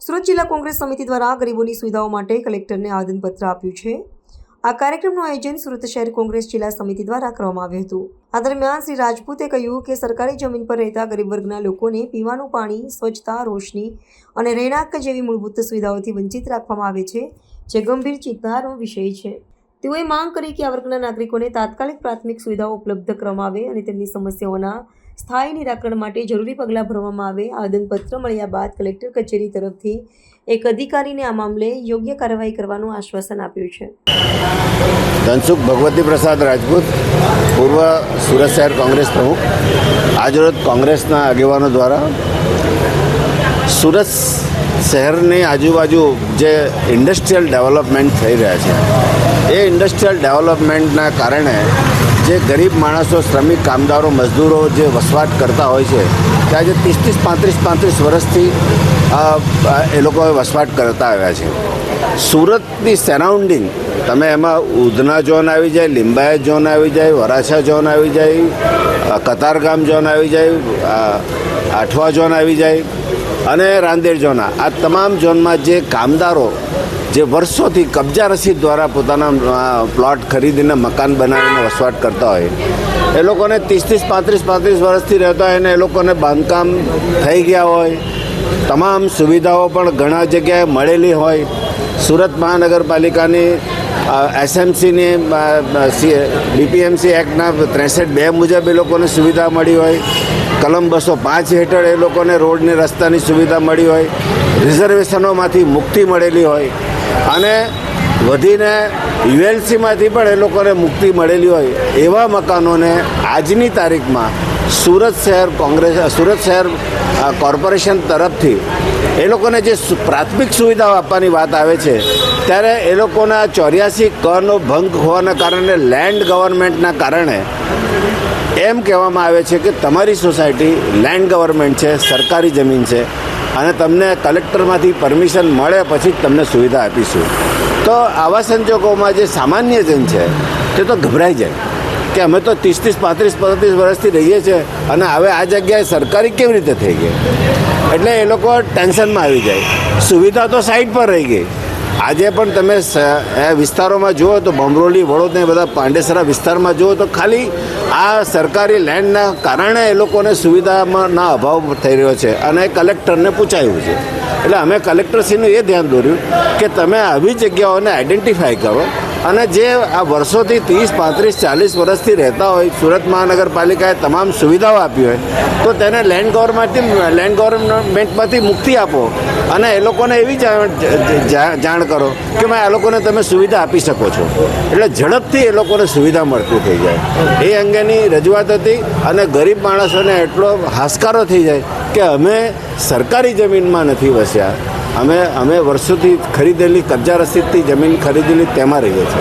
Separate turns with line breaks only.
સુરત જિલ્લા કોંગ્રેસ સમિતિ દ્વારા ગરીબોની સુવિધાઓ માટે કલેક્ટરને આવેદનપત્ર આપ્યું છે. આ કાર્યક્રમનું આયોજન સુરત શહેર કોંગ્રેસ જિલ્લા સમિતિ દ્વારા કરવામાં આવ્યું હતું. આ દરમિયાન શ્રી રાજપૂતે કહ્યું કે સરકારી જમીન પર રહેતા ગરીબ વર્ગના લોકોને પીવાનું પાણી, સ્વચ્છતા, રોશની અને રહેણાંક જેવી મૂળભૂત સુવિધાઓથી વંચિત રાખવામાં આવે છે, જે ગંભીર ચિંતાનો વિષય છે. તેઓએ માંગ કરી કે આ વર્ગના નાગરિકોને તાત્કાલિક પ્રાથમિક સુવિધાઓ ઉપલબ્ધ કરવામાં આવે અને તેમની સમસ્યાઓના સ્થાયી નિરાકરણ માટે જરૂરી પગલાં ભરવામાં આવે. આવેદનપત્ર મળ્યા બાદ કલેક્ટર કચેરી તરફથી એક અધિકારીને આ મામલે યોગ્ય કાર્યવાહી કરવાનું આશ્વાસન આપ્યું છે.
ધનસુખ ભગવતી પ્રસાદ રાજપૂત, પૂર્વ સુરત શહેર કોંગ્રેસ પ્રમુખ. આજરોજ કોંગ્રેસના આગેવાનો દ્વારા સુરત શહેરની આજુબાજુ જે ઇન્ડસ્ટ્રીયલ ડેવલપમેન્ટ થઈ રહ્યા છે એ ઇન્ડસ્ટ્રીયલ ડેવલપમેન્ટના કારણે જે ગરીબ માણસો, શ્રમિક, કામદારો, મજદૂરો જે વસવાટ કરતા હોય છે તે આજે ત્રીસ ત્રીસ પાંત્રીસ પાંત્રીસ વર્ષથી એ લોકો વસવાટ કરતા આવ્યા છે. સુરતની સરાઉન્ડિંગ તમે એમાં ઉધના ઝોન આવી જાય, લિંબાયત ઝોન આવી જાય, વરાછા ઝોન આવી જાય કતારગામ ઝોન આવી જાય આઠવા ઝોન આવી જાય, અને રાંદેર ઝોન આ તમામ ઝોનમાં જે કામદારો જે વર્ષોથી કબજા રસીદ દ્વારા પોતાના પ્લોટ ખરીદીને મકાન બનાવીને વસવાટ કરતા હોય, એ લોકોને ત્રીસ ત્રીસ પાંત્રીસ પાંત્રીસ વર્ષથી રહેતા હોય અને એ લોકોને બાંધકામ થઈ ગયા હોય, તમામ સુવિધાઓ પણ ઘણા જગ્યાએ મળેલી હોય. સુરત મહાનગરપાલિકાની એસએમસીની બીપીએમસી એક્ટના ત્રેસઠ બે મુજબ એ લોકોને સુવિધા મળી હોય. કલમ બસો પાંચ હેઠળ એ લોકોને રોડની રસ્તાની સુવિધા મળી હોય. રિઝર્વેશનોમાંથી મુક્તિ મળેલી હોય. અને વધીને યુએલસીમાંથી પણ એ લોકોને મુક્તિ મળેલી હોય એવા મકાનોને આજની તારીખમાં સુરત શહેર કોંગ્રેસ, સુરત શહેર કોર્પોરેશન તરફથી એ લોકોને જે પ્રાથમિક સુવિધાઓ આપવાની વાત આવે છે, ત્યારે એ લોકોના ચોર્યાસી કરનો ભંગ હોવાના કારણે લેન્ડ ગવર્મેન્ટના કારણે એમ કહેવામાં આવે છે કે તમારી સોસાયટી લેન્ડ ગવર્મેન્ટ છે, સરકારી જમીન છે અને તમને કલેક્ટરમાંથી પરમિશન મળે પછી જ તમને સુવિધા આપીશું. તો આવા સંજોગોમાં જે સામાન્ય જન છે, તે તો ગભરાઈ જાય. કે અમે તો ત્રીસ ત્રીસ પાંત્રીસ પાંત્રીસ વર્ષથી રહીએ છીએ અને હવે આ જગ્યાએ સરકારી કેવી રીતે થઈ ગઈ? એટલે એ લોકો ટેન્શનમાં આવી જાય. સુવિધા તો સાઈડ પર રહી ગઈ. આજે પણ તમે વિસ્તારોમાં જુઓ તો બમરોલી વડોદ ને બધા પાંડેસરા વિસ્તારમાં જુઓ તો ખાલી આ સરકારી લેન્ડના કારણે એ લોકોને સુવિધામાં ના અભાવ થઈ રહ્યો છે અને કલેક્ટરને પૂછાયું છે. એટલે અમે કલેક્ટરશ્રીનું એ ધ્યાન દોર્યું કે તમે આવી જગ્યાઓને આઈડેન્ટિફાઈ કરો અને જે આ વર્ષોથી ત્રીસ, પાંત્રીસ, ચાલીસ વર્ષથી રહેતા હોય, સુરત મહાનગરપાલિકાએ તમામ સુવિધાઓ આપી હોય, તો તેને લેન્ડ ગવર્મેન્ટથી લેન્ડ ગવર્મેન્ટમાંથી મુક્તિ આપો. અને એ લોકોને એવી જાણ કરો કે આ લોકોને તમે સુવિધા આપી શકો છો. એટલે ઝડપથી એ લોકોને સુવિધા મળતી થઈ જાય. એ અંગેની રજૂઆત હતી અને ગરીબ માણસોને એટલો હાશકારો થઈ જાય કે અમે સરકારી જમીનમાં નથી વસ્યા. અમે અમે વર્ષોથી ખરીદેલી કબજા રસીદથી જમીન ખરીદેલી તેમાં રહીએ છીએ.